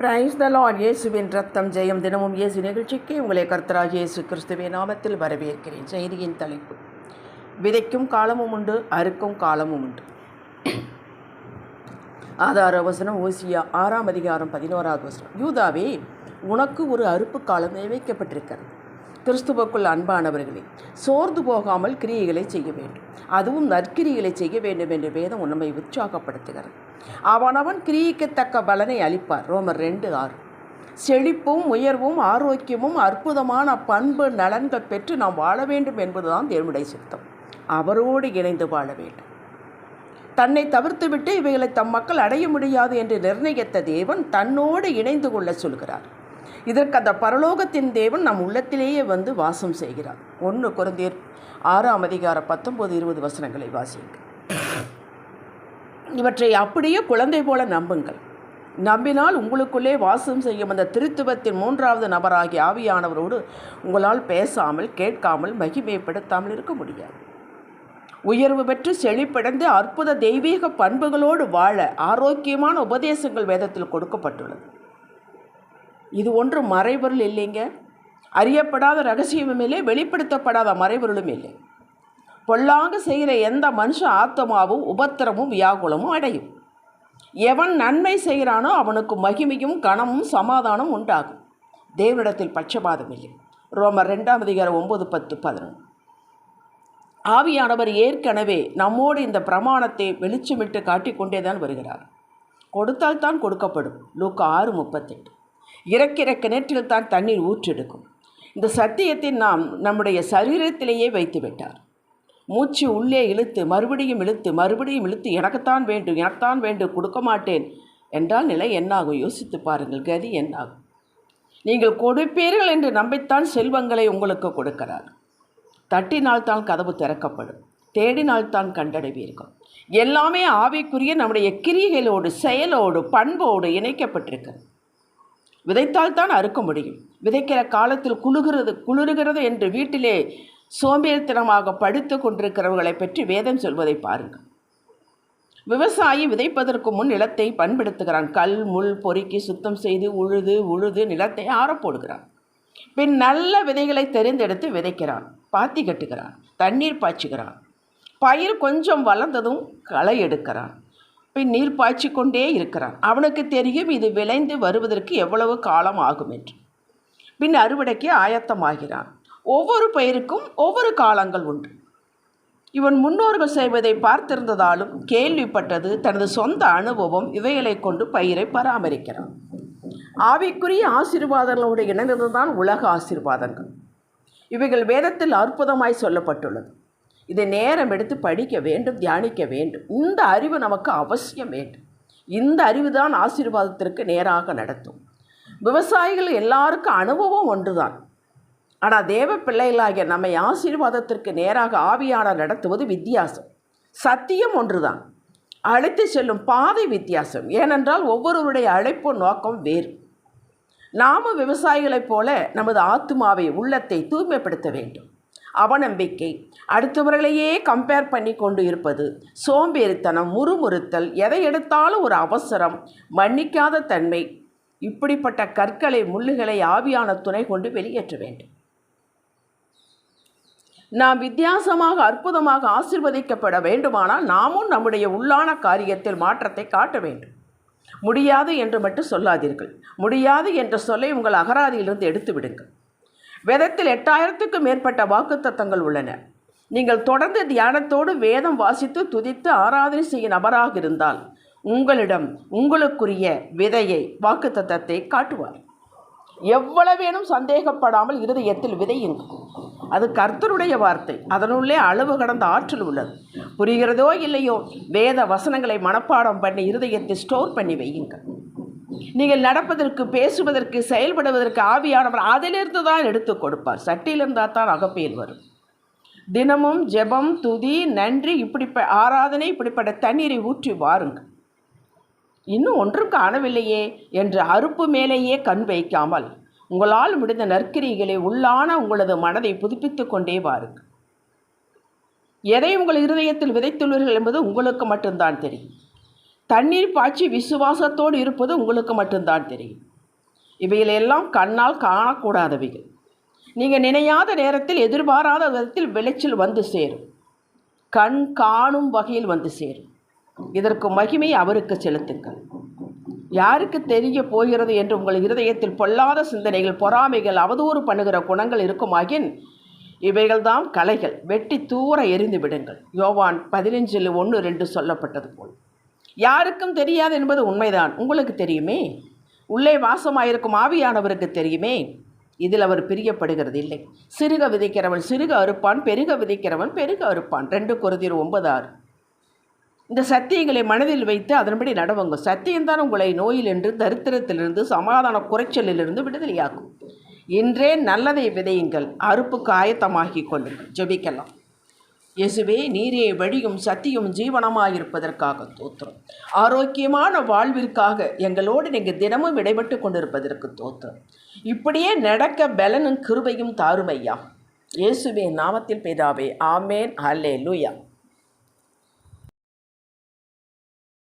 Praise the Lord இயேசுவின் ரத்தம் ஜெயம். தினமும் இயேசு நிகழ்ச்சிக்கு உங்களை கர்த்தராஜ் இயேசு கிறிஸ்துவின் நாமத்தில் வரவேற்கிறேன். செய்தியின் தலைப்பு. விதைக்கும் காலமும் உண்டு அறுக்கும் காலமும் உண்டு. ஆதார வசனம் ஓசியா ஆறாம் அதிகாரம் பதினோராவது வசனம். யூதாவே உனக்கு ஒரு அறுப்பு காலம் நியமிக்கப்பட்டிருக்கிறது. கிறிஸ்துவுக்குள் அன்பானவர்களே சோர்ந்து போகாமல் கிரியைகளை செய்ய வேண்டும். அதுவும் நற்கிரிகளை செய்ய வேண்டும் என்று வேதம் உண்மை உற்சாகப்படுத்துகிறது. அவனவன் கிரியிக்கத்தக்க பலனை அளிப்பார். ரோமர் ரெண்டு ஆறு. செழிப்பும் உயர்வும் ஆரோக்கியமும் அற்புதமான பண்பு நலன்கள் பெற்று நாம் வாழ வேண்டும் என்பதுதான் தேவனுடைய சித்தம். அவரோடு இணைந்து வாழ வேண்டும். தன்னை தவிர்த்துவிட்டு இவைகளை தம் மக்கள் அடைய முடியாது என்று நிர்ணயித்த தேவன் தன்னோடு இணைந்து கொள்ள சொல்கிறார். இதற்கு அந்த பரலோகத்தின் தேவன் நம் உள்ளத்திலேயே வந்து வாசம் செய்கிறார். ஒன்று குழந்தையர் ஆறாம் அதிகார பத்தொம்போது இருபது வசனங்களை வாசியுங்கள். இவற்றை அப்படியே குழந்தை போல நம்புங்கள். நம்பினால் உங்களுக்குள்ளே வாசம் செய்யும் அந்த திருத்துவத்தின் மூன்றாவது நபராகிய ஆவியானவரோடு உங்களால் பேசாமல் கேட்காமல் மகிமைப்படுத்தாமல் இருக்க முடியாது. உயர்வு பெற்று செழிப்படைந்து அற்புத தெய்வீக பண்புகளோடு வாழ ஆரோக்கியமான உபதேசங்கள் வேதத்தில் கொடுக்கப்பட்டுள்ளது. இது ஒன்று மறைபொருள் இல்லைங்க. அறியப்படாத ரகசியமும் இல்லை வெளிப்படுத்தப்படாத மறைபொருளும் இல்லை. பொல்லாங்கு செய்கிற எந்த மனுஷ ஆத்மாவும் உபத்திரமும் வியாகுலமும் அடையும். எவன் நன்மை செய்கிறானோ அவனுக்கு மகிமையும் கனமும் சமாதானம் உண்டாகும். தேவனிடத்தில் பட்சபாதம் இல்லை. ரோமர் ரெண்டாம் அதிகாரம் ஒம்பது பத்து பதினொன்று. ஆவியானவர் ஏற்கனவே நம்மோடு இந்த பிரமாணத்தை வெளிச்சமிட்டு காட்டிக்கொண்டே தான் வருகிறார். கொடுத்தால் தான் கொடுக்கப்படும். லூக்கு ஆறு முப்பத்தெட்டு. இறக்கிற கிணற்றில் தான் தண்ணீர் ஊற்றெடுக்கும். இந்த சத்தியத்தை நாம் நம்முடைய சரீரத்திலேயே வைத்து விட்டார் மூச்சு உள்ளே இழுத்து மறுபடியும் இழுத்து மறுபடியும் இழுத்து எனக்குத்தான் வேண்டும் எனக்குத்தான் வேண்டும் கொடுக்க மாட்டேன் என்றால் நிலை என்னாகும்? யோசித்து பாருங்கள் கதி என்னாகும்? நீங்கள் கொடுப்பீர்கள் என்று நம்பித்தான் செல்வங்களை உங்களுக்கு கொடுக்கிறார். தட்டினால்தான் கதவு திறக்கப்படும் தேடினால்தான் கண்டடைவீர்கள். எல்லாமே ஆவிக்குரிய நம்முடைய கிரியைகளோடு செயலோடு பண்போடு இணைக்கப்பட்டிருக்கிறது. விதைத்தால் தான் அறுக்க முடியும். விதைக்கிற காலத்தில் குளுகிறது குளிர்கிறது என்று வீட்டிலே சோம்பேறித்தனமாக படுத்து கொண்டிருக்கிறவர்களை பற்றி வேதம் சொல்வதை பாருங்கள் விவசாயி விதைப்பதற்கு முன் நிலத்தை பண்படுத்துகிறான். கல் முள் பொறுக்கி சுத்தம் செய்து உழுது உழுது நிலத்தை ஆறப்போடுகிறான் பின் நல்ல விதைகளை தெரிந்தெடுத்து விதைக்கிறான். பாத்தி கட்டுகிறான். தண்ணீர் பாய்ச்சுகிறான். பயிர் கொஞ்சம் வளர்ந்ததும் களை எடுக்கிறான். பின் நீர் பாய்ச்சி கொண்டே இருக்கிறான். அவனுக்கு தெரியும் இது விளைந்து வருவதற்கு எவ்வளவு காலம் ஆகும் என்று. பின் அறுவடைக்கு ஆயத்தமாகிறான். ஒவ்வொரு பயிருக்கும் ஒவ்வொரு காலங்கள் உண்டு. இவன் முன்னோர்கள் செய்வதை பார்த்திருந்ததாலும் கேள்விப்பட்டது தனது சொந்த அனுபவம் இவைகளை கொண்டு பயிரை பராமரிக்கிறான். ஆவிக்குரிய ஆசீர்வாதங்களோடு இணைந்ததுதான் உலக ஆசீர்வாதங்கள். இவைகள் வேதத்தில் அற்புதமாய் சொல்லப்பட்டுள்ளது. இதை நேரம் எடுத்து படிக்க வேண்டும் தியானிக்க வேண்டும். இந்த அறிவு நமக்கு அவசியம் வேண்டும். இந்த அறிவு தான் ஆசீர்வாதத்திற்கு நேராக நடத்தும். விவசாயிகள் எல்லாருக்கும் அனுபவம் ஒன்றுதான். ஆனால் தேவ பிள்ளைகளாகிய நம்மை ஆசீர்வாதத்திற்கு நேராக ஆவியான நடத்துவது வித்தியாசம். சத்தியம் ஒன்றுதான். அழைத்து செல்லும் பாதை வித்தியாசம். ஏனென்றால் ஒவ்வொருவருடைய அழைப்பு நோக்கம் வேறு. நாம விவசாயிகளைப் போல நமது ஆத்மாவை உள்ளத்தை தூய்மைப்படுத்த வேண்டும். அவநம்பிக்கை அடுத்தவர்களையே கம்பேர் பண்ணி கொண்டு இருப்பது சோம்பேறித்தனம் முறுமுறுத்தல் எதை எடுத்தாலும் ஒரு அவசரம் மன்னிக்காத தன்மை இப்படிப்பட்ட கற்களை முள்ளுகளை ஆவியான துணை கொண்டு வெளியேற்ற வேண்டும். நாம் வித்தியாசமாக அற்புதமாக ஆசிர்வதிக்கப்பட வேண்டுமானால் நாமும் நம்முடைய உள்ளான காரியத்தில் மாற்றத்தை காட்ட வேண்டும். முடியாது என்று மட்டும் சொல்லாதீர்கள். முடியாது என்ற சொல்லை உங்கள் அகராதியிலிருந்து எடுத்து விடுங்கள். வேதத்தில் எட்டாயிரத்துக்கும் மேற்பட்ட வாக்குத்தத்தங்கள் உள்ளன. நீங்கள் தொடர்ந்து தியானத்தோடு வேதம் வாசித்து துதித்து ஆராதனை செய்ய நபராக இருந்தால் உங்களிடம் உங்களுக்குரிய விதையை வாக்குத்தத்தத்தை காட்டுவார். எவ்வளவேனும் சந்தேகப்படாமல் இருதயத்தில் விதையுங்கள். அது கர்த்தருடைய வார்த்தை. அதனுள்ளே அளவு கடந்த ஆற்றல் உள்ளது. புரிகிறதோ இல்லையோ வேத வசனங்களை மனப்பாடம் பண்ணி இருதயத்தை ஸ்டோர் பண்ணி வையுங்கள். நீங்கள் நடப்பதற்கு பேசுவதற்கு செயல்படுவதற்கு ஆவியானவர் அதிலிருந்து தான் எடுத்து கொடுப்பார். சட்டியிலிருந்தால் தான் அகப்பேர் வரும். தினமும் ஜெபம் துதி நன்றி இப்படிப்ப ஆராதனை இப்படிப்பட்ட தண்ணீரை ஊற்றி வாருங்கள். இன்னும் ஒன்றும் காணவில்லையே என்று அறுப்பு மேலேயே கண் வைக்காமல் உங்களால் முடிந்த நற்கிரிகளை உள்ளான உங்களது மனதை புதுப்பித்து கொண்டே வாருங்கள். எதை உங்கள் இருதயத்தில் விதைத்துள்ளீர்கள் என்பது உங்களுக்கு மட்டும்தான் தெரியும். தண்ணீர் பாய்ச்சி விசுவாசத்தோடு இருப்பது உங்களுக்கு மட்டும்தான் தெரியும். இவைகளெல்லாம் கண்ணால் காணக்கூடாதவைகள். நீங்கள் நினையாத நேரத்தில் எதிர்பாராத விதத்தில் விளைச்சல் வந்து சேரும். கண் காணும் வகையில் வந்து சேரும். இதற்கு மகிமை அவருக்கு செலுத்துங்கள். யாருக்கு தெரிய போகிறது என்று உங்கள் இருதயத்தில் பொல்லாத சிந்தனைகள் பொறாமைகள் அவதூறு பண்ணுகிற குணங்கள் இருக்குமாயின் இவைகள்தான் கலைகள். வெட்டி தூர எரிந்து விடுங்கள். யோவான் பதினஞ்சில் ஒன்று ரெண்டு சொல்லப்பட்டது போல். யாருக்கும் தெரியாது என்பது உண்மைதான். உங்களுக்கு தெரியுமே? உள்ளே வாசமாயிருக்கும் ஆவியானவருக்கு தெரியுமே? இதில் அவர் பிரியப்படுகிறது இல்லை. சிறுக விதைக்கிறவன் சிறுக அறுப்பான் பெருக விதைக்கிறவன் பெருக அறுப்பான். ரெண்டு குருதிர் ஒன்பது ஆறு. இந்த சத்தியங்களை மனதில் வைத்து அதன்படி நடவுங்க. சத்தியம்தான் உங்களை நோயிலிருந்து தரித்திரத்திலிருந்து சமாதான குறைச்சலிலிருந்து விடுதலையாகும் இன்றே நல்லதை விதையுங்கள். அறுப்புக்கு ஆயத்தமாகிக் கொள்ளுங்கள். ஜெபிக்கலாம். இயேசுவே நீரே வழியும் சத்தியும் ஜீவனமாயிருப்பதற்காக தோற்றம் ஆரோக்கியமான வாழ்விற்காக எங்களோடு நீங்கள் தினமும் இடைபட்டு கொண்டிருப்பதற்கு தோற்றம் இப்படியே நடக்க பலனும் கிருபையும் தாருமையா. இயேசுவே நாமத்தில் பிதாவே ஆமேன். ஹல்லே லூயா